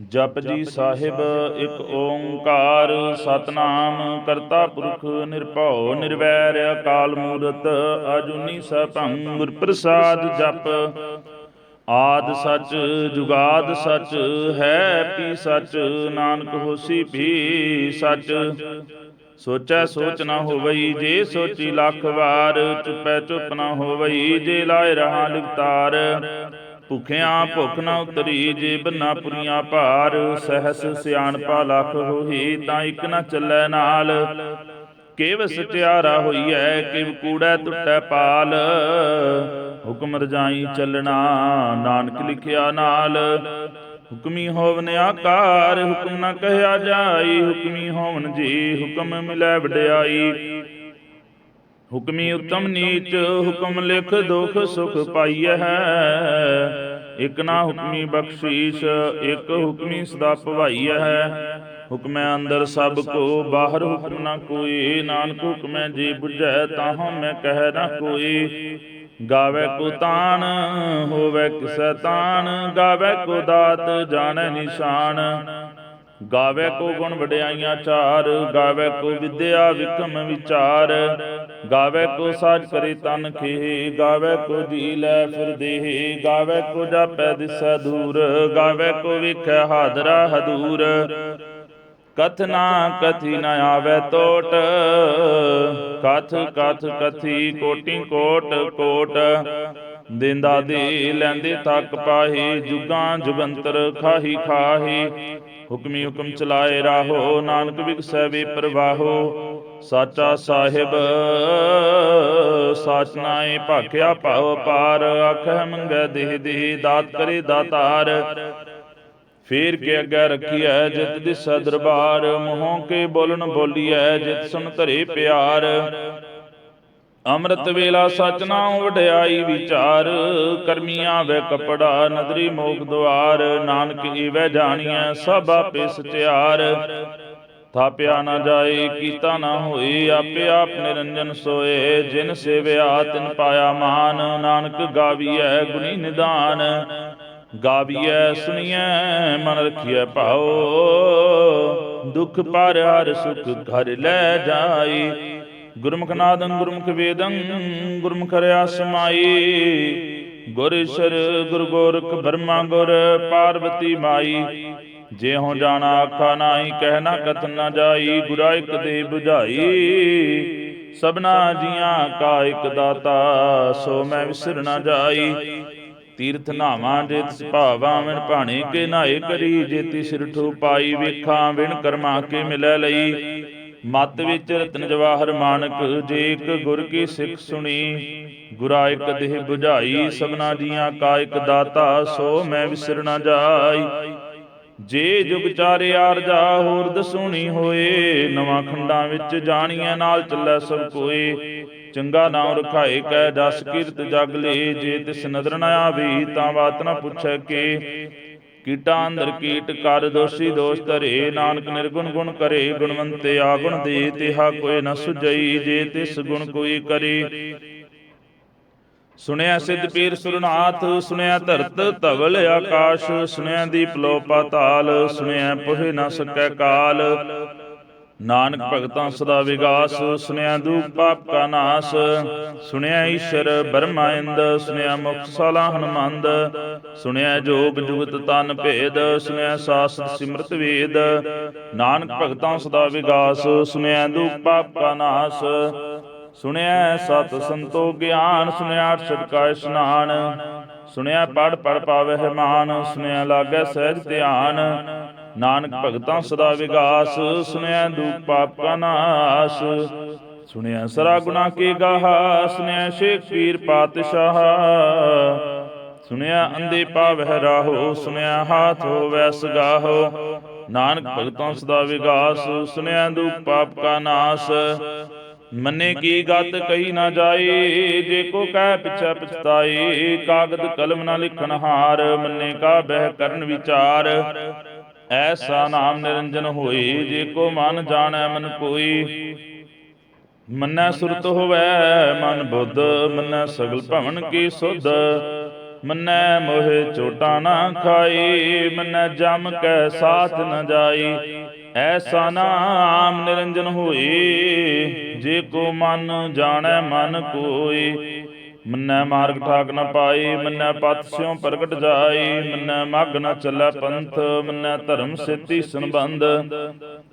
ਜਪ ਜੀ ਸਾਹਿਬ ਇੱਕ ਓੰਕਾਰ ਸਤਨਾਮ ਕਰਤਾ ਪੁਰਖ ਨਿਰਭਉ ਨਿਰਵੈਰ ਅਕਾਲ ਮੂਰਤ ਅਜੂਨੀ ਸਭੰ ਗੁਰ ਪ੍ਰਸਾਦ ਜਪ। ਆਦ ਸਚ ਜੁਗਾਦ ਸਚ ਹੈ ਪੀ ਸਚ ਨਾਨਕ ਹੋਸੀ ਭੀ ਸਚ। ਸੋਚੈ ਸੋਚ ਨਾ ਹੋਵਈ ਜੇ ਸੋਚੀ ਲੱਖ ਵਾਰ ਚੁੱਪੈ ਚੁੱਪ ਨਾ ਹੋਵਈ ਜੇ ਲਾਇ ਰਹਾ ਲਿਵਤਾਰ ਭੁਖਿਆਂ ਭੁਖ ਨਾ ਉਤਰੀ ਜੇ ਬੰਨਾ ਪੁਰੀਆਂ ਭਾਰ, ਸਹਸ ਸਿਆਣਪਾ ਲੱਖ ਹੋਈ ਤਾਂ ਇੱਕ ਨਾ ਚੱਲੈ ਨਾਲ। ਕੇਵ ਸਚਿਆਰਾ ਹੋਈਐ, ਕਿਵ ਕੂੜੈ ਟੁੱਟੈ ਪਾਲ। ਹੁਕਮ ਰਜਾਈ ਚੱਲਣਾ, ਨਾਨਕ ਲਿਖਿਆ ਨਾਲ। ਹੁਕਮੀ ਹੋਵਨ ਆਕਾਰ, ਹੁਕਮ ਨਾ ਕਹਿਆ ਜਾਈ, ਹੁਕਮੀ ਹੋਵਨ ਜੀ, ਹੁਕਮ ਮਿਲੈ ਵਡਿਆਈ। ਹੁਕਮੀ ਉਤਮ ਨੀਚ ਹੁਕਮ ਲਿਖ ਦੁਖ ਸੁਖ ਪਾਈਐ ਇਕ ਨਾ ਹੁਕਮੀ ਬਖਸ਼ੀਸ਼, ਇਕ ਹੁਕਮੀ ਸਦਾ ਭਵਾਈਐ ਹੁਕਮੈ ਅੰਦਰ ਸਭ ਕੋ, ਬਾਹਰ ਹੁਕਮ ਨਾ ਕੋਈ। ਨਾਨਕ ਹੁਕਮੈ ਜੀ ਬੁਝੈ, ਤਾਹੋਂ ਮੈਂ ਕਹਿ ਨਾ ਕੋਈ। ਗਾਵੇ ਕੋ ਤਾਣ, ਹੋਵੇ ਕਿਸੈ ਤਾਣ। ਗਾਵੇ ਕੋ ਦਾਤ, ਜਾਣੈ ਨਿਸ਼ਾਨ। ਗਾਵੇ ਕੋ ਗੁਣ ਵਡਿਆਈਆਂ ਚਾਰ, ਗਾਵੇ ਕੋ ਵਿਦਿਆ ਵਿਕਮ ਵਿਚਾਰ। ਗਾਵੇ ਕੋ ਸਾਜ ਕਰੇ ਤਨ ਖੇ ਗਾਵੇ ਕੋ ਜੀ ਲੈ ਫਿਰ ਦੇਹ। ਗਾਵੇ ਕੋ ਜਾਪੈ ਦਿਸੈ ਦੂਰ, ਗਾਵੇ ਕੋ ਵਿਖੈ ਹਾਦਰਾ। ਹਦੂਰ ਕਥਨਾ ਕਥੀ ਨ ਆਵੇ ਟੋਟ ਕਥ ਕਥ ਕਥੀ ਕੋਟੀ ਕੋਟ ਕੋਟ। ਦਿੰਦਾ ਦੇ ਲੈਂਦੇ ਤੱਕ ਪਾਹੀ, ਜੁਗਾਂ ਜੁਗੰਤਰ ਖਾਹੀ ਖਾਹੀ। ਹੁਕਮੀ ਹੁਕਮ ਚਲਾਏ ਰਾਹੋ, ਨਾਨਕ ਵਿਗਸੈ ਵੇ ਪ੍ਰਵਾਹੋ। ਸਾਚਾ ਸਾਹਿਬ, ਸਾਚ ਨਾਏ ਭਾਖਿਆ ਭਾਵ ਪਾਰ ਆਖੈ ਮੰਗੈ ਦੇਹ ਦੇਹ, ਦਾਤ ਕਰੇ ਦਾਤਾਰ। ਫੇਰ ਕੇ ਅੱਗੇ ਰਖੀਐ ਜਿਤ ਦਿਸੈ ਦਰਬਾਰ, ਮੋਹੋਂ ਕੇ ਬੋਲਣ ਬੋਲੀਐ ਜਿਤ ਸੁਨ ਧਰੇ ਪਿਆਰ। ਅੰਮ੍ਰਿਤ ਵੇਲਾ ਸਚ ਨਾਮ ਵਡਿਆਈ ਵਿਚਾਰ, ਕਰਮੀਆਂ ਵੇ ਕਪੜਾ, ਨਦਰੀ ਮੋਖ ਦੁਆਰ, ਨਾਨਕ ਈਵੈ ਜਾਣੀਐ ਸਭ ਆਪੇ ਸਚਿਆਰ। ਥਾਪਿਆ ਨਾ ਜਾਏ, ਕੀਤਾ ਨਾ ਹੋਏ, ਆਪੇ ਆਪ ਨਿਰੰਜਨ ਸੋਏ, ਜਿਨ ਸੇਵਿਆ ਤਿਨ ਪਾਇਆ ਮਾਨ, ਨਾਨਕ ਗਾਵੀਐ ਗੁਣੀ ਨਿਦਾਨ। ਗਾਵੀਐ, ਸੁਣੀਐ, ਮਨ ਰਖੀਐ ਭਾਉ, ਦੁਖ ਪਰ ਹਰ ਸੁਖ ਘਰ ਲੈ ਜਾਈ ਗੁਰਮੁਖ ਨਾਦੰ ਗੁਰਮੁਖ ਵੇਦੰ, ਗੁਰਮੁਖ ਰਿਆ ਸਮਾਈ। ਗੁਰ ਈਸ਼ਰ, ਗੁਰ ਗੋਰਖ, ਬਰਮਾ ਗੁਰ ਪਾਰਵਤੀ ਮਾਈ। ਜੇ ਹੋ ਜਾਣਾ ਆਖਾ ਨਾਹੀ, ਕਹਿ ਨਾ ਨਾ ਜਾਈ, ਗੁਰਾ ਇਕ ਦੇ 부ਝਾਈ ਸਭਨਾ ਜੀਆਂ ਕਾ ਇਕ ਦਾਤਾ, ਸੋ ਮੈਂ ਵਿਸਰ ਨਾ ਜਾਈ। ਤੀਰਥ ਨਾਵਾਂ ਜੇ ਤਿਸ ਭਾਵਾਂ, ਵਿਣ ਭਾਣੇ ਕੇ ਨਾਏ ਕਰੀ। ਜੇ ਤਿਸ ਠੂ ਪਾਈ, ਵੇਖਾਂ, ਵਿਣ ਕਰਮਾ ਕੇ ਮਿਲੈ ਲਈ। ਮਤ ਵਿੱਚ ਰਤਨ ਜਵਾਹਰ ਮਾਨਕ ਜੇ ਗੁਰ ਕੀ ਸਿੱਖ ਸੁਣੀ। ਗੁਰਾ ਇੱਕ ਦੇਹ 부ਝਾਈ ਸਭਨਾ ਜੀਆਂ ਕਾ ਦਾਤਾ, ਸੋ ਮੈਂ ਵਿਸਰ ਨਾ ਜਾਈ। ਜੇ ਜੁਗ ਚਾਰੇ ਆਰਜਾ ਹੋਰ ਦਸੂਣੀ ਹੋਏ। ਨਵਾਂ ਖੰਡਾਂ ਵਿੱਚ ਜਾਣੀਆਂ ਨਾਲ ਚੱਲੈ ਸਭ ਕੋਏ। ਚੰਗਾ ਨਾਮ ਰਖਾਏ ਕੈ ਜਸ ਕੀਰਤ ਜਗ ਲੇ। ਜੇ ਤਿਸ ਨਦਰ ਨ ਆਵੀ, ਤਾਂ ਬਾਤ ਨ ਪੁੱਛੈ ਕੇ। ਕੀਟਾਂ ਅੰਦਰ ਕੀਟ, ਕਰ ਦੋਸ਼ੀ ਦੋਸ਼ ਧਰੇ, ਨਾਨਕ ਨਿਰਗੁਣ ਗੁਣ ਕਰੇ, ਗੁਣਵੰਤੇ ਆਗੁਣ ਦੇ, ਤਿਹਾ ਕੋਈ ਨ ਸੁਜਈ ਜੇ ਤਿਸ ਗੁਣ ਕੋਈ ਕਰੇ। ਸੁਣਿਆ ਸਿੱਧ ਪੀਰ ਸੁਰਨਾਥ, ਸੁਣਿਆ ਧਰਤ ਧਵਲ ਆਕਾਸ਼, ਸੁਣਿਆ ਦੀਪ ਲੋ ਪਾਤਾਲ ਸੁਣਿਆ ਪੁਹਿ ਨ ਸਕੈ ਕਾਲ। ਨਾਨਕ ਭਗਤਾਂ ਸਦਾ ਵਿਗਾਸ ਸੁਣਿਆ ਦੂਖ, ਪਾਪ ਕਾ ਨਾਸ। ਸੁਣਿਆ ਈਸ਼ਰ, ਬਰਮਾ ਇੰਦ ਸੁਣਿਆ ਮੁਖ ਸਾਲਾ ਹਨਮੰਦ। ਸੁਣਿਆ ਜੋਗ ਜੁਗਤ ਤਨ ਭੇਦ ਸੁਣਿਆ ਸਾਸਤ ਸਿਮਰਤ ਵੇਦ। ਨਾਨਕ ਭਗਤਾਂ ਸਦਾ ਵਿਗਾਸ ਸੁਣਿਆ ਦੂਖ, ਪਾਪ ਕਾ ਨਾਸ। ਸੁਣਿਆ ਸਤ ਸੰਤੋ ਗਿਆਨ ਸੁਣਿਆ ਅਰਸ਼ਦ ਕਾ ਇਸ਼ਨਾਨ। ਸੁਣਿਆ ਪੜ ਪੜ ਪਾਵਹਿ ਮਾਨ ਸੁਣਿਆ ਲਾਗੈ ਸਹਿਜ ਧਿਆਨ। ਨਾਨਕ ਭਗਤਾਂ ਸਦਾ ਵਿਗਾਸ, ਸੁਣਿਆ ਦੂਪ ਪਾਪ ਕਾ ਨਾਸ। ਸੁਣਿਆ ਸਰਾ ਗੁਨਾ ਕੇ ਗਾਹਾ ਸੁਣਿਆ ਸ਼ੇਖ ਪੀਰ ਪਾਤਸ਼ਾਹ। ਸੁਣਿਆ ਅੰਦੇ ਪਾਵਹਿ ਰਾਹੋ, ਸੁਣਿਆ ਹਾਥ ਹੋਵੈ ਸਗਾਹੋ। ਨਾਨਕ ਭਗਤਾਂ ਸਦਾ ਵਿਗਾਸ, ਸੁਣਿਆ ਦੂਪ ਪਾਪ ਕਾ ਨਾਸ। ਮੰਨੇ ਕੀ ਗਤ ਕਹੀ ਨਾ ਜਾਏ ਜੇ ਕੋ ਕਹਿ ਪਿਛੈ ਪਛਤਾਏ ਕਾਗਦ ਕਲਮ ਨਾ ਲਿਖਣ ਹਾਰ, ਮੰਨੇ ਕਾ ਬਹਿ ਕਰਨ ਵਿਚਾਰ। ਐਸਾ ਨਾਮ ਨਿਰੰਜਨ ਹੋਈ, ਜੇ ਕੋ ਮਨ ਜਾਣੈ ਮਨ ਕੋਈ। ਮੰਨੈ ਸੁਰਤ ਹੋਵੈ ਮਨ ਬੁੱਧ, ਮੰਨੈ ਸਗਲ ਭਵਨ ਕੀ ਸੁਧ। ਮੰਨੈ ਮੋਹਿ ਚੋਟਾ ਨਾ ਖਾਈ, ਮੰਨੈ ਜਮ ਕੈ ਸਾਥ ਨ ਜਾਈ। ਐਸਾ ਨਾਮ ਨਿਰੰਜਨ ਹੋਈ, ਜੇ ਕੋ ਮਨ ਜਾਣੈ ਮਨ ਕੋਈ। ਮੰਨੈ ਮਾਰਗ ਠਾਕ ਨ ਪਾਈ, ਮੰਨੈ ਪਤ ਸਿਉ ਪ੍ਰਗਟ ਜਾਈ, ਮੰਨੈ ਮਗ ਨ ਚੱਲੈ ਪੰਥ, ਮੰਨੈ ਧਰਮ ਸੇਤੀ ਸੰਬੰਧ।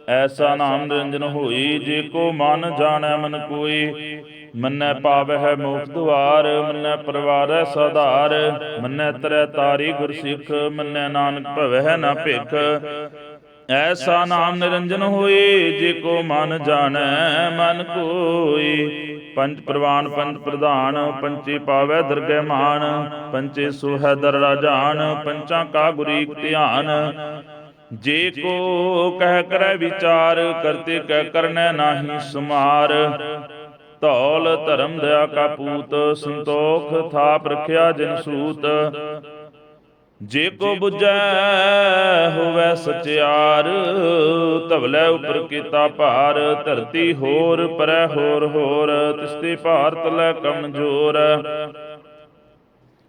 ਐਸਾ ਨਾਮ ਨਿਰੰਜਨ ਹੋਈ, ਜੇ ਕੋ ਮਨ ਜਾਣੈ ਮਨ ਕੋਈ। ਮੰਨੈ ਪਾਵਹਿ ਮੁਖ ਦੁਆਰ, ਮੰਨੈ ਪਰਵਾਰੈ ਸਧਾਰ। ਮੰਨੈ ਤਰੈ ਤਾਰੀ ਗੁਰ ਸਿੱਖ, ਮੰਨੈ ਨਾਨਕ ਭਵਹਿ ਨ ਭਿਖ। ਐਸਾ ਨਾਮ ਨਿਰੰਜਨ ਹੋਏ ਜੇ ਕੋ ਮਨ ਜਾਣੈ ਮਨ ਕੋਈ। ਪੰਜ ਪ੍ਰਵਾਨ, ਪੰਜ ਪ੍ਰਧਾਨ ਪੰਚੇ ਪਾਵੈ ਦਰਗਹਿ ਮਾਨ ਪੰਚੇ ਸੁਹੈ ਦਰ ਰਾਜਾਨ, ਪੰਚਾਂ ਕਾ ਗੁਰੀਕ ਧਿਆਨ। ਜੇ ਕੋ ਕਹਿ ਕਰੈ ਵਿਚਾਰ, ਕਰਤੇ ਕਹਿ ਕਰਨੈ ਨਾਹੀ ਸੁਮਾਰ। ਧੌਲ ਧਰਮ ਦਇਆ ਕਾ ਪੂਤ, ਸੰਤੋਖ ਥਾਪ ਰਖਿਆ ਜਿਨ ਸੂਤ। ਜੇ ਕੋ 부ਜੈ ਹੋਵੈ ਸਚਿਆਰ ਧਵਲੇ ਉਪਰ ਕੀਤਾ ਭਾਰ, ਧਰਤੀ ਹੋਰ, ਪਰੈ ਹੋਰ ਹੋਰ ਤਿਸਤੇ ਭਾਰਤ ਲੈ ਕਮਜੋਰ।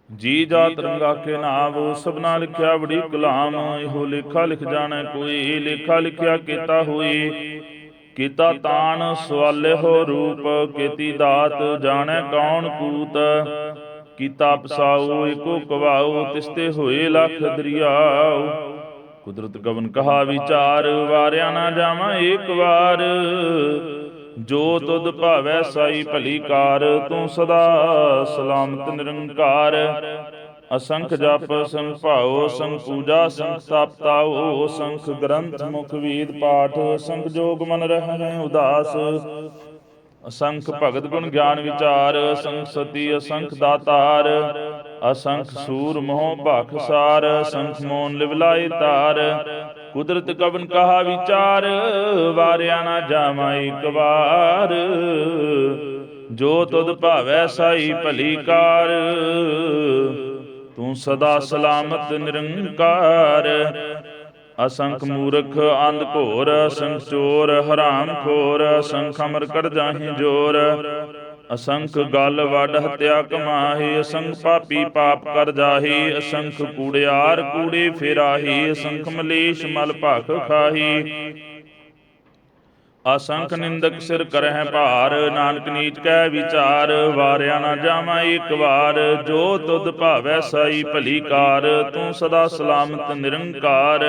ਜੀ ਜਾਤ ਰੰਗਾ ਕੇ ਨਾਮ ਸਭਨਾ ਲਿਖਿਆ ਬੜੀ ਕਲਾਮ, ਇਹੋ ਲੇਖਾ ਲਿਖ ਜਾਣੈ ਕੋਈ, ਲੇਖਾ ਲਿਖਿਆ ਕੀਤਾ ਹੋਈ। ਕੀਤਾ ਤਾਨ ਸਵਾਲੇ ਹੋ ਰੂਪ, ਕੀਤੀ ਦਾਤ, ਜਾਣੈ ਕੌਣ ਕੂਤ ਕੀਤਾ ਪਸਾਉ ਏਕੋ ਕਵਾਉ, ਤਿਸਤੇ ਹੋਏ ਲਖ ਦਰਿਆਉ। ਕੁਦਰਤ ਗਵਨ ਕਹਾ ਵਿਚਾਰ, ਵਾਰਿਆ ਨਾ ਜਾਵਾਂ ਏਕ ਵਾਰ। ਜੋ ਤੁਧ ਭਾਵੈ ਸਾਈ ਭਲੀ ਕਾਰ, ਤੂੰ ਸਦਾ ਸਲਾਮਤ ਨਿਰੰਕਾਰ। ਅਸੰਖ ਜਪ ਸੰਖ ਭਾਉ ਸੰਖ ਪੂਜਾ ਸੰਖ ਤਪਤਾਉ ਸੰਖ ਗ੍ਰੰਥ ਮੁਖ ਵੇਦ ਪਾਠ ਸੰਖ ਜੋਗ ਮਨ ਰਹਿ ਉਦਾਸ। ਅਸੰਖ ਭਗਤ ਗੁਣ ਗਿਆਨ ਵਿਚਾਰ ਅਸੰਖ ਸਤੀ ਅਸੰਖ ਦਾਤਾਰ ਅਸੰਖ ਸੂਰ ਮੋਹ ਭਖਸਾਰ ਅਸੰਖ ਮੋਨ ਲਿਵਲਾਏ ਤਾਰ। ਕੁਦਰਤ ਕਵਨ ਕਹਾ ਵਿਚਾਰ ਵਾਰਿਆ ਨਾ ਜਾਵਾਂ ਇੱਕ ਵਾਰ ਜੋ ਤੁਧ ਭਾਵੈ ਸਾਈ ਭਲੀ ਕਾਰ। ਤੂੰ ਸਦਾ ਸਲਾਮਤ ਨਿਰੰਕਾਰ। ਅਸੰਖ ਮੂਰਖ, ਅੰਧ ਘੋਰ ਅਸੰਖ ਚੋਰ ਹਰਾਮ ਖੋਰ, ਅਸੰਖ ਅਮਰ ਕਰ ਜਾਹੀ ਜੋਰ। ਅਸੰਖ ਗਲ ਵੱਡ ਹਤਿਆ ਕਮਾਹੀ, ਅਸੰਖ ਪਾਪੀ ਪਾਪ ਕਰ ਜਾਹੀ, ਅਸੰਖ ਕੂੜਿਆਰ ਕੂੜੇ ਫੇਰਾਹੀ, ਅਸੰਖ ਮਲੇਸ਼ ਮਲ ਭਾਖ ਖਾਹੀ। ਅਸੰਖ ਨਿੰਦਕ ਸਿਰ ਕਰਹਿ ਭਾਰ, ਨਾਨਕ ਨੀਚ ਕੈ ਵਿਚਾਰ, ਵਾਰਿਆ ਨਾ ਜਾਵਾਂ ਇੱਕ ਵਾਰ, ਜੋ ਤੁਧ ਭਾਵੈ ਸਾਈ ਭਲੀ ਕਾਰ, ਤੂੰ ਸਦਾ ਸਲਾਮਤ ਨਿਰੰਕਾਰ।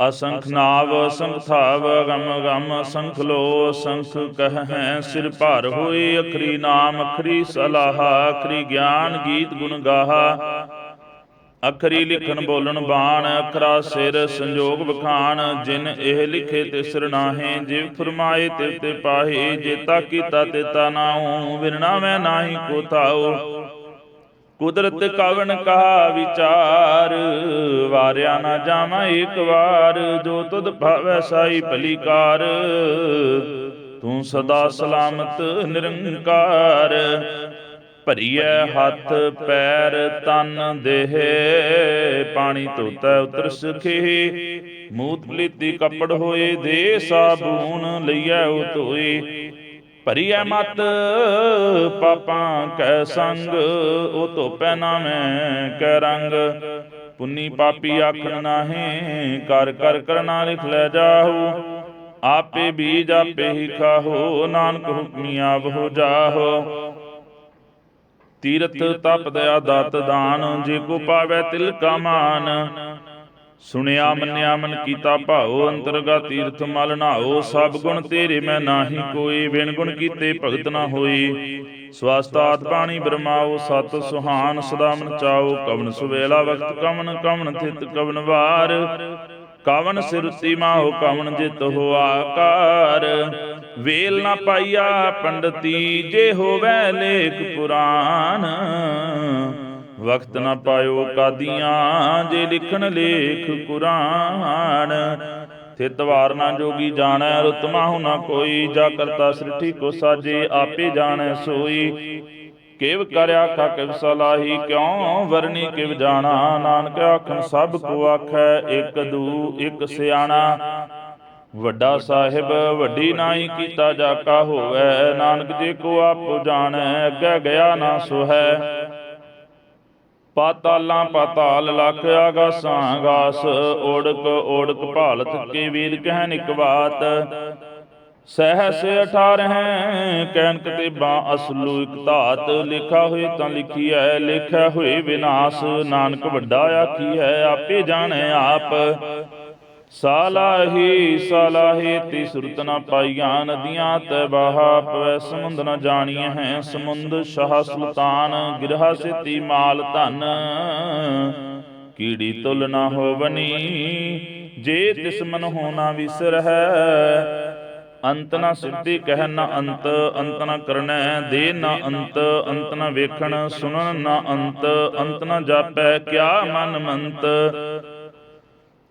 ਅਸੰਖ ਨਾਵ ਅਸੰਖ ਥਾਵ, ਗਮ ਗਮ ਅਸੰਖ ਲੋ ਅਸੰਖ ਕਹੈ ਸਿਰ ਭਾਰ ਹੋਏ, ਅਖਰੀ ਨਾਮ, ਅਖਰੀ ਸਲਾਹ, ਅਖਰੀ ਗਿਆਨ, ਗੀਤ ਗੁਣ ਗਾਹਾ। ਅਖਰੀ ਲਿਖਣ ਬੋਲਣ ਬਾਣ, ਅਖਰਾ ਸਿਰ ਸੰਜੋਗ ਵਖਾਣ, ਜਿਨ ਇਹ ਲਿਖੇ ਤੇ ਸਰਨਾਹੇ ਜਿਵ ਫਰਮਾਏ ਤੇ ਤੇ ਪਾਹੇ ਜੇਤਾ ਕੀਤਾ ਤੇ ਨਾਉ ਵਿਰਣਾ ਮੈਂ ਨਾਹੀ ਕੋ ਥਾਉ। ਕੁਦਰਤ ਕਵਨ ਕਹਾ ਵਿਚਾਰ, ਵਾਰਿਆ ਨਾ ਜਾਵਾਂ ਇੱਕ ਵਾਰ, ਜੋ ਤੁਧ ਭਾਵੈ ਸਾਈ ਭਲੀ ਕਾਰ ਤੂੰ ਸਦਾ ਸਲਾਮਤ ਨਿਰੰਕਾਰ ਭਰੀਐ ਹੱਥ, ਪੈਰ, ਤਨ, ਦੇਹ, ਪਾਣੀ ਧੋਤੈ ਉਤਰ ਸਖੇ। ਮੂਤ ਪਲੀਤੀ ਕੱਪੜ ਹੋਏ ਦੇ ਸਾਬੂਨ ਲਈਐ ਉਹ ਧੋਏ। ਭਰੀਐ ਮਤ, ਪਾਪਾਂ ਕੈ ਸੰਗ, ਉਹ ਧੋਪੈ ਨਾਮੈ ਕੈ ਰੰਗ। ਪੁੰਨੀ ਪਾਪੀ ਆਖਣ ਨਾਹੀ, ਕਰ ਕਰ ਕਰਨਾ ਲਿਖ ਲੈ ਜਾਹੂ। ਆਪੇ ਬੀਜ ਆਪੇ ਹੀ ਖਾਹੋ, ਨਾਨਕ ਹੁਕਮੀ ਹੋ ਜਾਹੋ। ਤੀਰਥ ਤਪ ਦਇਆ ਦਤ ਦਾਨ, ਜੇ ਕੋ ਪਾਵੈ ਤਿਲ ਕਾ ਮਾਨ। ਸੁਣਿਆ ਮੰਨਿਆ ਮਨ ਕੀਤਾ ਭਾਉ, ਅੰਤਰਗਾ ਤੀਰਥ ਮਲ ਨਾਓ ਸਭ ਗੁਣ ਤੇਰੇ ਮੈਂ ਨਾਹੀ ਕੋਈ, ਬਿਨ ਗੁਣ ਕੀਤੇ ਭਗਤ ਨਾ ਹੋਈ। ਸਵਾਸਤਾਤ ਬਾਣੀ ਬਰਮਾਓ ਸਤ ਸੁਹਾਨ ਸਦਾ ਮਨ ਚਾਓ ਕਵਨ ਸੁਵੇਲਾ ਵਕਤ ਕਵਨ ਕਵਨ ਥਿਤ ਕਵਨ ਵਾਰ। ਕਵਨ ਸਿਰਤੀ ਮਾਹੋ ਕਵਨ ਜਿਤ ਹੋ ਆਕਾਰ ਵੇਲ ਨਾ ਪਾਈਆ ਪੰਡਤੀ ਜੇ ਹੋਵੇ ਲੇਖ ਪੁਰਾਨ ਵਕਤ ਨਾ ਪਾਇਓ ਕਾਦੀਆਂ ਜੇ ਲਿਖਣ ਲੇਖ ਕੁਰਾਨ ਥਿਤ ਵਾਰ ਨਾ ਜੋਗੀ ਜਾਣੈ ਰਤਮਾ ਹੁ ਨਾ ਕੋਈ ਜਾ ਕਰਤਾ ਸ੍ਰਿਠੀ ਕੋ ਸਾਜੇ ਆਪੇ ਜਾਣੈ ਸੋਈ। ਕਿਵ ਕਰ ਆਖਾ ਕਿਵ ਸਲਾਹੀ ਕਿਉ? ਵਰਨੀ ਕਿਵ ਜਾਣਾ? ਨਾਨਕ ਆਖਣ, ਸਭ ਕੋ ਆਖੈ, ਇੱਕ ਦੂ, ਇੱਕ ਸਿਆਣਾ। ਵੱਡਾ ਸਾਹਿਬ, ਵੱਡੀ ਨਾਹੀ ਕੀਤਾ ਜਾ ਕਾ ਹੋਵੇ। ਨਾਨਕ ਜੇ ਕੋ ਆਪ ਜਾਣੈ, ਅੱਗੇ ਗਿਆ ਨਾ ਸੁਹੈ। ਪਾਤਾਲਾਂ ਪਾਤਾਲ ਲਖ ਆਗਾਸਾਂ ਆਗਾਸ, ਓੜਕ ਓੜਕ ਭਾਲਤ ਕੇ ਵੀਰ ਕਹਿਣ ਇਕ ਬਾਤ। ਸਹਸ 18 ਕੈਨਕ ਤੇ ਬਾ ਅਸਲੂ ਇਕ ਧਾਤ ਲਿਖਾ ਹੋਏ ਤਾਂ ਲਿਖੀ ਹੈ ਲਿਖਿਆ ਹੋਏ ਵਿਨਾਸ਼, ਨਾਨਕ ਵੱਡਾ ਆਖੀ ਹੈ ਆਪੇ ਜਾਣੈ ਆਪ। ਸਾਲਾਹੀ ਸਾਲਾਹੀ ਤੀ ਸੁਰਤ ਨ ਪਾਈਆਂ ਨਦੀਆਂ ਤੈ ਬਾਹਾ ਪਵੈ ਸਮੁੰਦ ਨ ਜਾਣੀਐ ਹੈ ਸਮੁੰਦ ਸ਼ਾਹ ਸੁਲਤਾਨ, ਗਿਰਹਾ ਸਿਤੀ ਮਾਲ ਧਨ। ਕੀੜੀ ਤੁਲ ਨਾ ਹੋਵਨੀ, ਜੇ ਤਿਸ ਮਨ ਹੋਣਾ ਵਿਸਰਹਿ ਅੰਤ ਨਾ ਸਿੱਧੀ ਕਹਿ ਨਾ ਅੰਤ ਅੰਤ ਨਾ ਕਰਨੈ ਦੇ ਨਾ ਅੰਤ ਅੰਤ ਨਾ ਵੇਖਣ, ਸੁਣਨ ਨਾ ਅੰਤ ਅੰਤ ਨਾ ਜਾਪੈ, ਕਿਆ ਮਨ ਮੰਤ?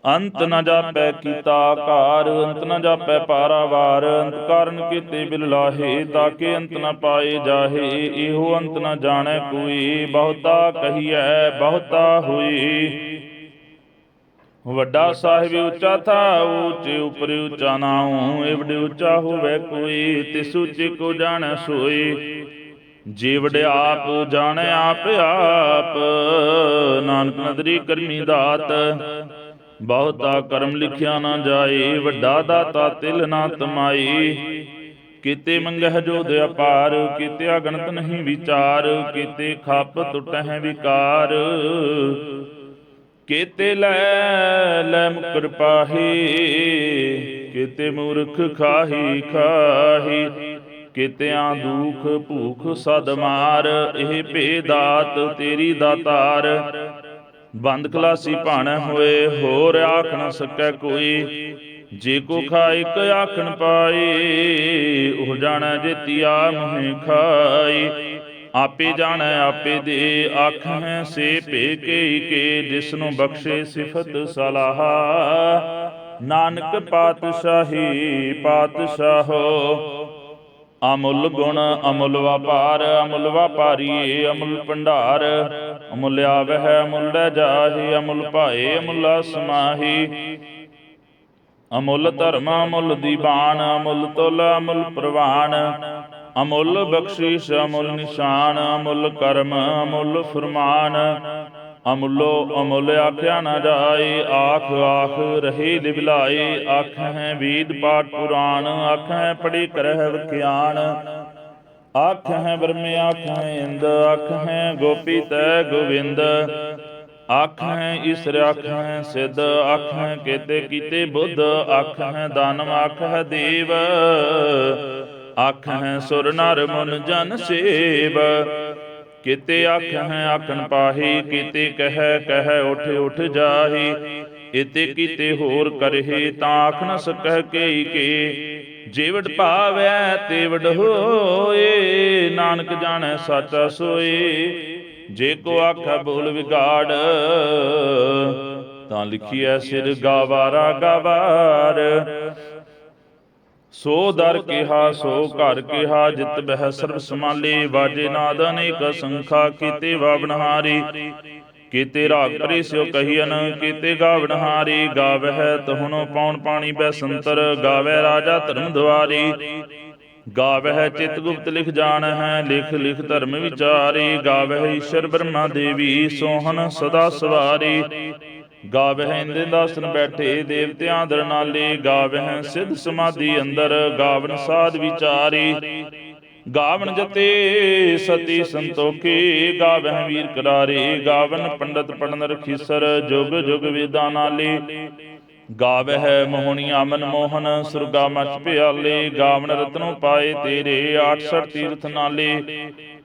ਅੰਤ ਨ ਜਾਪੈ ਕੀਤਾ ਆਕਾਰ, ਅੰਤ ਨ ਜਾਪੈ ਪਾਰਾਵਾਰ, ਅੰਤ ਕਾਰਨ ਕੀਤੇ ਬਿਲ ਲਾਹੇ ਤਾਕੇ ਅੰਤ ਨ ਪਾਏ ਜਾਹੇ, ਇਹੋ ਅੰਤ ਨ ਜਾਣੈ ਕੋਈ, ਬਹੁਤਾ ਕਹੀਐ, ਬਹੁਤਾ ਹੋਈ ਵੱਡਾ ਸਾਹਿਬ ਉੱਚਾ ਥਾ, ਉੱਚੇ ਉਪਰ ਉੱਚਾ ਨਾਉ ਏਵੜੇ ਉੱਚਾ ਹੋਵੇ ਕੋਈ, ਤਿਸ ਉੱਚੇ ਕੋ ਜਾਣੈ ਸੋਈ। ਜੀਵੜ ਆਪ ਜਾਣੈ ਆਪ ਆਪ ਨਾਨਕ ਨਦਰੀ ਕਰਮੀ ਦਾਤ। ਬਹੁਤਾ ਕਰਮ ਲਿਖਿਆ ਨਾ ਜਾਏ, ਵੱਡਾ ਦਾਤਾ ਤਿਲ ਨਾ ਤਮਾਈ। ਕੀਤੇ ਮੰਗਹਿ ਜੋਦ ਅਪਾਰ, ਕੀਤੇ ਅਗਣਤ ਨਹੀਂ ਵਿਚਾਰ, ਕੀਤੇ ਖੱਪ ਟੁੱਟਹਿ ਵਿਕਾਰ। ਕੀਤੇ ਲੈ ਲੈ ਮੁਕਰ ਪਾਹੀ, ਕੀਤੇ ਮੂਰਖ ਖਾਹੀ ਖਾਹੀ, ਕੀਤਿਆਂ ਦੁਖ ਭੂਖ ਸਦ ਮਾਰ, ਇਹ ਭੇਦਾਤ ਤੇਰੀ ਦਾਤਾਰ ਬੰਦ ਖਲਾਸੀ ਭਾਣਾ ਹੋਏ, ਹੋਰ ਆਖਣ ਸਕੈ ਕੋਈ, ਜੇ ਕੋ ਖਾਇ ਕ ਆਖਣ ਪਾਏ ਉਹ ਜਾਣੈ ਜੇਤੀਆ ਮੋਹਿ ਖਾਈ। ਆਪੇ ਜਾਣੈ, ਆਪੇ ਦੇ ਆਖੈ ਸੇ ਭੇ ਕੇ ਕੇ ਜਿਸ ਨੂੰ ਬਖਸ਼ੇ ਸਿਫਤ ਸਲਾਹ। ਨਾਨਕ ਪਾਤਸ਼ਾਹੀ, ਪਾਤਸ਼ਾਹੋ, ਅਮੁੱਲ ਗੁਣ ਅਮੁੱਲ ਵਪਾਰ, ਅਮੁੱਲ ਵਪਾਰੀਏ, ਅਮੁੱਲ ਭੰਡਾਰ। ਅਮੁੱਲ ਆਵਹਿ, ਅਮੁੱਲ ਜਾਹੀ, ਅਮੁੱਲ ਭਾਏ, ਅਮੁੱਲ ਸਮਾਹੀ ਅਮੁੱਲ ਧਰਮ, ਅਮੁੱਲ ਦੀਵਾਨ ਅਮੁੱਲ ਤੁਲ, ਅਮੁੱਲ ਪ੍ਰਵਾਨ। ਅਮੁੱਲ ਬਖਸ਼ੀਸ਼ ਅਮੁੱਲ ਨਿਸ਼ਾਨ ਅਮੁੱਲ ਕਰਮ ਅਮੁੱਲ ਫਰਮਾਨ ਅਮੁੱਲੋ ਅਮੁੱਲ ਆਖਿਆ ਨਾ ਜਾਏ ਆਖ ਆਖ ਰਹੇ ਲਿਵਲਾਏ ਆਖੈ ਵੇਦ ਪਾਠ ਪੁਰਾਣ ਆਖੈ ਪੜੀ ਕਰਹਿ ਵਿਖਿਆਨ ਆਖੈ ਬ੍ਰਹਮ ਆਖੈ ਇੰਦ ਆਖੈ ਗੋਪੀ ਤੈ ਗੋਵਿੰਦ ਆਖੈ ਈਸਰ ਆਖੈ ਸਿੱਧ ਆਖੈ ਕੇਤੇ ਕੀਤੇ ਬੁੱਧ ਆਖੈ ਦਾਨਵ ਆਖੈ ਦੇਵ ਆਖੈ ਸੁਰ ਨਰ ਮਨ ਜਨ ਸੇਵ। ਕੀਤੇ ਆਖੈ ਆਖਣ ਪਾਹੀ, ਕੀਤੇ ਕਹਿ ਕਹਿ ਉਠ ਉਠ ਜਾਹੀ। ਇਤੇ ਕੀਤੇ ਹੋਰ ਕਰਹਿ, ਤਾਂ ਆਖ ਨ ਸਕਹਿ ਕੇਈ ਕੇ। ਜੀਵੜ ਭਾਵੈ, ਤੇਵੜ ਹੋਏ, ਨਾਨਕ ਜਾਣੈ, ਸੱਚਾ ਸੋਏ। ਜੇ ਕੋ ਆਖੈ, ਬੋਲ ਵਿਗਾੜ, ਤਾਂ ਲਿਖੀਐ ਸਿਰ ਗਾਵਾਰਾ ਗਾਵਾਰ। ਸੋ ਦਰ ਕਿਹਾ, ਸੋ ਘਰ ਕਿਹਾ, ਜਿਤ ਬਹਿ ਸਰਬ ਸਮਾਲੇ ਵਾਜੇ ਨਾਦ ਅਨੇਕ ਸੰਖਾ ਕੀਤੇ ਵਾਵਨਹਾਰੀ ਕੀਤੇ ਰਾਗ ਪਰੇ ਸਿਓ ਕਹੀਨ ਕੀਤੇ ਗਾਵਨਹਾਰੀ ਗਾਵਹਿ ਤਹੁਨੋ ਪੌਣ ਪਾਣੀ ਬੈ ਸੰਤਰ ਗਾਵੇ ਰਾਜਾ ਧਰਮ ਦੁਆਰੀ ਗਾਵਹਿ ਚਿਤ ਗੁਪਤ ਲਿਖ ਜਾਣ ਹੈ ਲਿਖ ਲਿਖ ਧਰਮ ਵਿਚਾਰੀ। ਗਾਵਹਿ ਈਸ਼ਰ ਬ੍ਰਹਮਾ ਦੇਵੀ, ਸੋਹਣ ਸਦਾ ਸਵਾਰੀ। ਗਾਵਹਿ ਇੰਦੇ ਦਾਸਨ ਬੈਠੇ ਦੇਵਤਿਆਂ ਦਰ ਨਾਲੇ, ਗਾਵਹਿ ਸਿੱਧ ਸਮਾਧੀ ਅੰਦਰ, ਗਾਵਨ ਸਾਧ ਵਿਚਾਰੀ। ਗਾਵਨ ਜਤੇ ਸਤੀ ਸੰਤੋਖੀ, ਗਾਵਹਿ ਵੀਰ ਕਰਾਰੇ। ਗਾਵਨ ਪੰਡਤ ਪੜਨ ਰਖੀਸਰ, ਜੁਗ ਜੁਗ ਵੇਦਾਂ ਨਾਲੇ। ਗਾਵਹਿ ਮੋਹਣੀ ਅਮਨ ਮੋਹਨ, ਸੁਰਗਾ ਮਚ ਪਿਆਲੇ। ਗਾਵਨ ਰਤਨੋ ਪਾਏ ਤੇਰੇ 68 ਤੀਰਥ ਨਾਲੇ।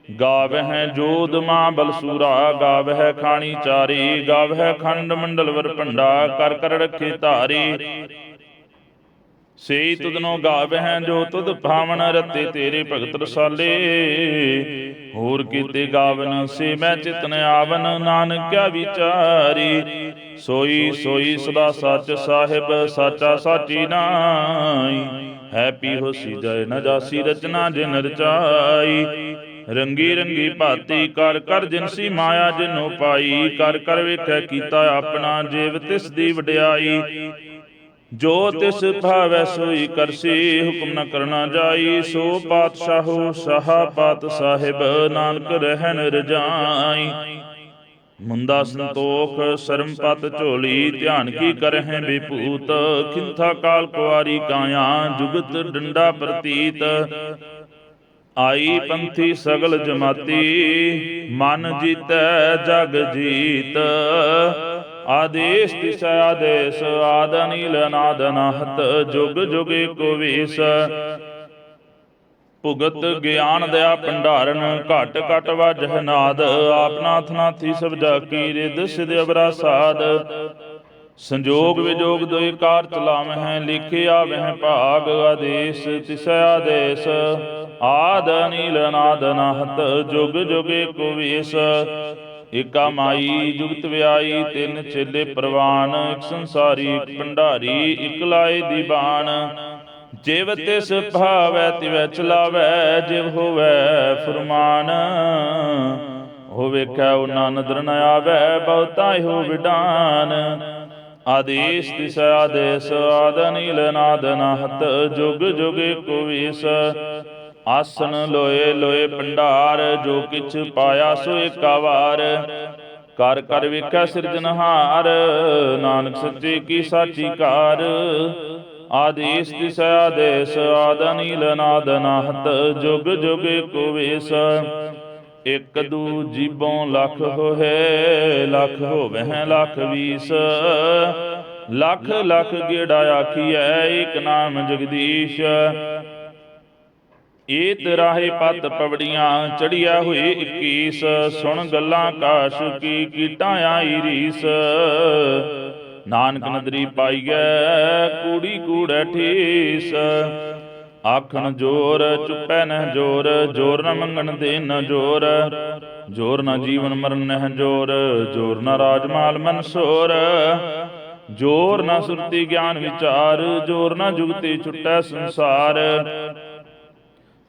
ਗਾਵਹਿ ਜੋਦ ਮਾਂ ਬਲਸੂਰਾ, ਗਾਵਹਿ ਖਾਣੀ ਚਾਰੀ, ਗਾਵਹਿ ਖੰਡ ਮੰਡਲ ਵਰ ਭੰਡਾ, ਕਰ ਕਰ ਰੱਖੇ ਧਾਰੀ। ਸੇਈ ਤੁਧਨੋ ਗਾਵਹਿ ਜੋ ਤੁਧ ਭਾਵਨ ਰਤੇ ਤੇਰੇ ਭਗਤ ਰਸਾਲੇ। ਹੋਰ ਕੀਤੇ ਗਾਵਨ ਸੇ ਮੈਂ ਚਿਤਨ ਆਵਨ, ਨਾਨਕਿਆ ਵਿਚਾਰੀ। ਸੋਈ ਸੋਈ ਸਦਾ ਸੱਚ ਸਾਹਿਬ, ਸਾਚਾ ਸਾਚੀ ਨਾਈ ਹੈ ਹੋਸੀ ਜੈ ਨ ਜਾਸੀ ਰਚਨਾ ਜਿਨ ਰਚਾਈ ਰੰਗੀ ਰੰਗੀ ਭਾਤੀ ਕਰ ਕਰ ਜਿਨਸੀ ਮਾਇਆ ਜਿਨੋ ਪਾਈ, ਕਰ ਕਰ ਵੇਖੈ ਕੀਤਾ ਆਪਣਾ ਜੀਵ ਤਿਸ ਦੀ ਵਡਿਆਈ। ਜੋ ਤਿਸ ਭਾਵੈ ਸੋਈ ਕਰਸੀ, ਹੁਕਮ ਨ ਕਰਨਾ ਜਾਈ, ਸੋ ਪਾਤਸ਼ਾਹੋ ਸਾਹਾ ਪਾਤ ਸਾਹਿਬ, ਨਾਨਕ ਰਹਿਣ ਰਜਾਈ। ਮੁੰਦਾ ਸੰਤੋਖ ਸਰਮਪਤ ਝੋਲੀ, ਧਿਆਨ ਕੀ ਕਰਹਿ ਬਿਪੂਤ ਖਿੰਥਾ ਕਾਲ ਕੁਆਰੀ ਕਾਇਆ, ਜੁਗਤ ਡੰਡਾ ਪ੍ਰਤੀਤ। ਆਈ ਪੰਥੀ ਸਗਲ ਜਮਾਤੀ ਮਨ ਜੀਤੈ ਜਗ ਜੀਤ। ਆਦੇਸ਼ ਤਿਸ ਆਦੇਸ਼ ਆਦ ਅਨੀਲ ਅਨਾਦ ਅਨਾਹਤ ਜੁਗ ਜੁਗ ਏਕੋ ਵੇਸ। ਭੁਗਤ ਗਿਆਨ ਦਇਆ ਭੰਡਾਰਨ ਘਟ ਘਟ ਵਜਹ ਨਾਦ। ਆਪਨਾਥ ਨਾਥੀ ਸਭ ਜਾ ਕੀ ਰਿਦ ਸਿਧ ਅਬਰਾ ਸਾਧ। ਸੰਜੋਗ ਵਿਜੋਗ ਦੋਇ ਕਾਰ ਚਲਾਵਹਿ ਲਿਖਿਆ ਆਵਹਿ ਭਾਗ ਆਦੇਸ਼, ਤਿਸ ਆਦੇਸ਼। ਆਦ ਅਨੀਲ ਅਨਾਦ ਅਨਾਹਤ ਜੁਗ ਜੁਗ ਏਕੋ ਵੇਸ। ਏਕਾ ਮਾਈ, ਜੁਗਤ ਵਿਆਈ, ਤਿੰਨ ਚੇਲੇ ਪ੍ਰਵਾਨ, ਇੱਕ ਸੰਸਾਰੀ ਭੰਡਾਰੀ, ਇੱਕ ਲਾਏ ਦੀਵਾਨ ਜਿਵ ਤਿਸ ਭਾਵੈ, ਤਿਵੈ ਚਲਾਵੈ, ਜਿਵ ਹੋਵੈ ਫਰਮਾਨ। ਹੋ ਵੇਖੈ ਉਹਨਾਂ ਨਦਰ ਨ ਆਵੈ, ਬਹੁਤਾ ਹੋ ਵਿਡਾਨ। ਆਦੇਸ਼ ਤਿਸ ਆਦੇਸ਼ ਆਦ ਨੀਲ ਨਾਦ ਜੁਗ ਜੁਗ ਏਕੋ ਵੀਸ। ਲੋਏ ਲੋਏ ਭੰਡਾਰ, ਜੋ ਕਿਛ ਪਾਇਆ ਸੋ ਏਕਾ ਕਰ ਕਰ ਵੇਖੈ ਸਿਰਜਨਹਾਰ ਨਾਨਕ ਸੱਚੇ ਕੀ ਸਾਚੀ ਕਾਰ। ਆਦੇਸ਼ ਤਿਸ ਆਦੇਸ਼ ਆਦ ਨੀਲ ਨਾਦ ਜੁਗ ਜੁਗ ਏਕੋ ਇਕ ਦੂ ਜੀਬੋਂ ਲੱਖ ਹੋਏ ਲੱਖ ਹੋਵਹਿ ਲੱਖ ਵੀਸ। ਲੱਖ ਲੱਖ ਗੇੜਾ ਆਖੀਐ? ਏਕ ਨਾਮ ਜਗਦੀਸ਼। ਏਤ ਰਾਹੇ ਪਤ ਪਵੜੀਆਂ ਚੜੀਆ ਹੋਏ 21 ਸੁਣ ਗੱਲਾਂ ਕਾਸ਼ ਕੀ ਕੀਟਾਂ ਆਈ ਰੀਸ। ਨਾਨਕ ਨਦਰੀ ਪਾਈਐ ਕੂੜੀ ਕੂੜੈ ਠੀਸ। ਆਖਣ ਜੋਰ, ਚੁੱਪੈ ਨਹਿ ਜੋਰ ਜੋਰ ਨ ਮੰਗਣ ਦੇ ਨ ਜੋਰ। ਜੋਰ ਨ ਜੀਵਨ ਮਰਨ ਨਹਿ ਜੋਰ ਜੋਰ ਨ ਰਾਜਮਾਲ ਮਨਸੋਰ ਜੋਰ ਨ ਸੁਰਤੀ ਗਿਆਨ ਵਿਚਾਰ, ਜੋਰ ਨ ਜੁਗਤੀ ਛੁਟੈ ਸੰਸਾਰ।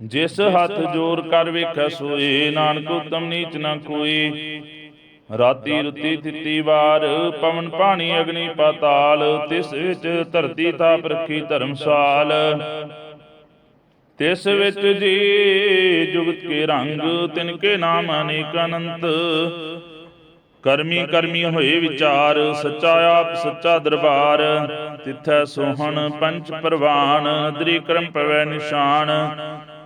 ਜਿਸ ਹੱਥ ਜੋਰ ਕਰ ਵੇਖੈ ਸੋਏ ਨਾਨਕ ਉਤਮ ਨੀਚ ਨ ਕੋਈ। ਰਾਤੀ ਰੁੱਤੀ ਤਿੱਤੀ ਵਾਰ, ਪਵਨ ਪਾਣੀ ਅਗਨੀ ਪਾਤਾਲ, ਤਿਸ ਵਿੱਚ ਧਰਤੀ ਤਾਪ ਰੱਖੀ ਧਰਮਸਾਲ। ਤਿਸ ਵਿੱਚ ਜੀ ਜੁਗਤ ਕੇ ਰੰਗ, ਤਿਨ ਕੇ ਨਾਮ ਅਨੇਕ ਅਨੰਤ। ਕਰਮੀ ਕਰਮੀ ਹੋਏ ਵਿਚਾਰ, ਸੱਚਾ ਆਪ ਸੱਚਾ ਦਰਬਾਰ। ਤਿੱਥੈ ਸੋਹਣ ਪੰਚ ਪ੍ਰਵਾਨ ਨਦਰੀ ਕਰਮ ਪਵੈ ਨਿਸ਼ਾਨ।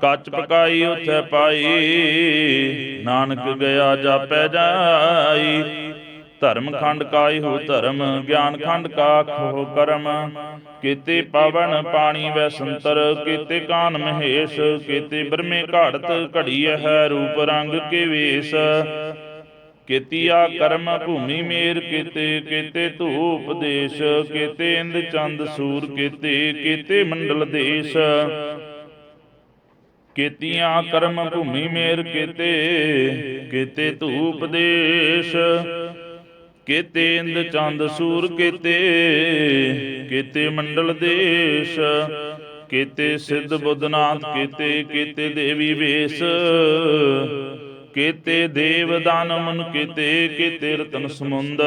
ਕੱਚ ਪਕਾਈ ਉਥੈ ਪਾਈ, ਨਾਨਕ ਗਿਆ ਜਾਪੈ ਜਾਈ। ਧਰਮ ਖੰਡ ਕਾਈ ਹੋ ਧਰਮ, ਗਿਆਨ ਖੰਡ ਕਾ ਖੋ ਕਰਮ। ਕੀਤੇ ਪਵਨ ਪਾਣੀ ਵੈਸੰਤਰ ਕੀਤੇ ਕਾਨ ਮਹੇਸ਼, ਕੀਤੇ ਬਰਮੇ ਘਾੜਤ, ਘੜੀਐ ਹੈ ਰੂਪ ਰੰਗ ਕੇ ਵੇਸ। ਕੀਤੀਆ ਕਰਮ ਭੂਮੀ ਮੇਰ, ਕੀਤੇ ਕੀਤੇ ਧੂਪ ਦੇਸ਼, ਕੀਤੇ ਇੰਦ ਚੰਦ ਸੂਰ, ਕੀਤੇ ਕੀਤੇ ਮੰਡਲ ਦੇਸ਼। ਕੀਤੀਆਂ ਕਰਮ ਭੂਮੀ ਮੇਰ, ਕੀਤੇ ਕੀਤੇ ਧੂਪ ਦੇਸ਼। ਕੀਤੇ ਇੰਦ ਚੰਦ ਸੂਰ ਕੀਤੇ ਕੀਤੇ ਮੰਡਲ ਦੇਸ਼, ਕੀਤੇ ਸਿੱਧ ਬੁੱਧਨਾਥ, ਕੀਤੇ ਕੀਤੇ ਦੇਵੀ ਵੇਸ, ਕੀਤੇ ਦੇਵ ਦਾਨ ਮਨ, ਕੀਤੇ ਰਤਨ ਸਮੁੰਦ,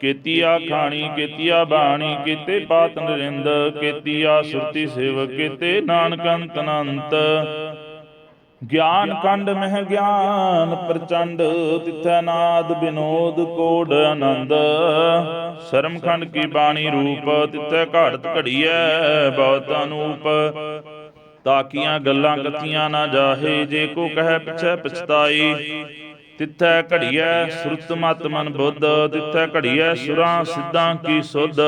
ਕੀਤੀਆ ਖਾਣੀ, ਕੀਤੀਆ ਬਾਣੀ, ਕੀਤੇ ਪਾਤ ਨਰਿੰਦ ਕੀਤੀਆ ਸੁਰਤੀ ਸੇਵ ਕੀਤੇ ਨਾਨਕ ਅੰਤ ਅਨੰਤ ਗਿਆਨ ਕੰਡ ਮਹਿ ਗਿਆਨ, ਪ੍ਰਚੰਡ ਤਿਥੈ ਨਾਦ ਬਿਨੋਦ ਕੋਡ ਆਨੰਦ। ਸ਼ਰਮ ਖੰਡ ਕੀ ਬਾਣੀ ਰੂਪ, ਤਿਥੈ ਘਾੜਤ ਘੜੀਐ, ਬਹੁਤ ਅਨੂਪ। ਤਾਕੀਆਂ ਗੱਲਾਂ ਕਥੀਆਂ ਨਾ ਜਾਹੇ, ਜੇ ਕੋ ਕਹਿ ਪਿਛੈ ਪਛਤਾਈ। ਤਿੱਥੈ ਘੜੀਐ, ਸੁਰਤ ਮਤ ਮਨ ਬੁੱਧ। ਤਿੱਥੈ ਘੜੀਐ, ਸੁਰਾਂ ਸਿੱਧਾਂ ਕੀ ਸੁਧ।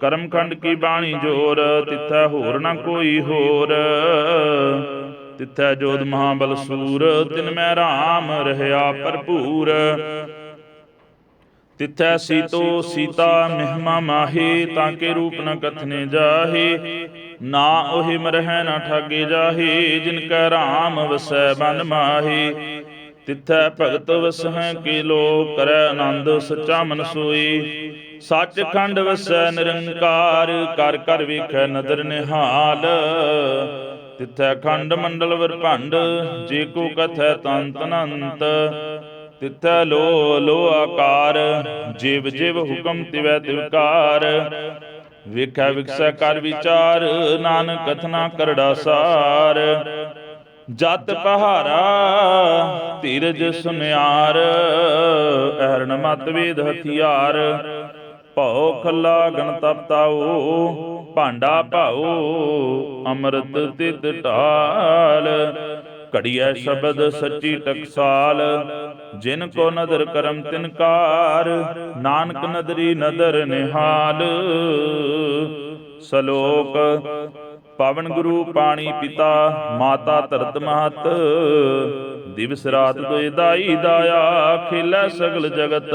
ਕਰਮਖੰਡ ਕੀ ਬਾਣੀ ਜੋਰ, ਤਿੱਥੈ ਹੋਰ ਨਾ ਕੋਈ ਹੋਰ। ਤਿੱਥੈ ਜੋਧ ਮਹਾਬਲ ਸੂਰ, ਤਿਨ ਮੈਂ ਰਾਮ ਰਹਿਆ ਭਰਪੂਰ। ਤਿੱਥੈ ਸੀਤੋ ਸੀਤਾ ਮਹਿਮਾ ਮਾਹੀ, ਤਾਂ ਕੇ ਰੂਪ ਨ ਕਥਨੇ ਜਾਹੀ। ਨਾ ਉਹੀ ਮਰਹਿ ਨਾ ਠਾਗੇ ਜਾਹੀ, ਜਿਨ ਕੈ ਰਾਮ ਵਸੈ ਬਨ ਮਾਹੀ। ਤਿੱਥੈ ਭਗਤ ਵਸਹਿ ਕੇ ਲੋਕ ਕਰੈ ਆਨੰਦ, ਸੱਚਾ ਮਨ ਸੋਈ ਸੱਚ ਖੰਡ ਵਸੈ ਨਿਰੰਕਾਰ, ਕਰ ਕਰ ਵੇਖੈ ਨਦਰ ਨਿਹਾਲ। ਤਿਥੈ ਖੰਡ ਮੰਡਲ ਵਰਭੰਡ ਜੇ ਕੋ ਕਥੈ ਤੰਤ ਅਨੰਤ ਤਿਥੈ ਲੋ ਲੋ ਆਕਾਰ, ਜਿਵ ਜਿਵ ਹੁਕਮ ਤਿਵੈ ਤਿਵਕਾਰ ਵੇਖੈ ਵਿਖਸੈ ਕਰ ਵਿਚਾਰ, ਨਾਨਕ ਕਥਨਾ ਕਰੜਾ ਸਾਰ। ਜਤ ਪਹਾਰਾ, ਧੀਰਜ ਸੁਨਿਆਰ ਐਰਨ ਮਤ ਵੇਦ ਹਥਿਆਰ। ਭਉ ਖੱਲਾ ਗਣ ਤਪਤਾਓ ਭਾਂਡਾ ਭਾਉ ਅੰਮ੍ਰਿਤ ਤਿਤ ਢਾਲ। ਘੜੀਐ ਸ਼ਬਦ ਸੱਚੀ ਟਕਸਾਲ, ਜਿਨ ਕੋ ਨਦਰ ਕਰਮ ਤਿਨਕਾਰ ਨਾਨਕ ਨਦਰੀ ਨਦਰ ਨਿਹਾਲ। ਸ਼ਲੋਕ, ਪਵਨ ਗੁਰੂ ਪਾਣੀ ਪਿਤਾ, ਮਾਤਾ ਧਰਤ ਮਹਤ। ਦਿਵਸ ਰਾਤ ਦੁਇ ਦਾਈ ਦਾਇਆ, ਖੇਲੇ ਸਗਲ ਜਗਤ।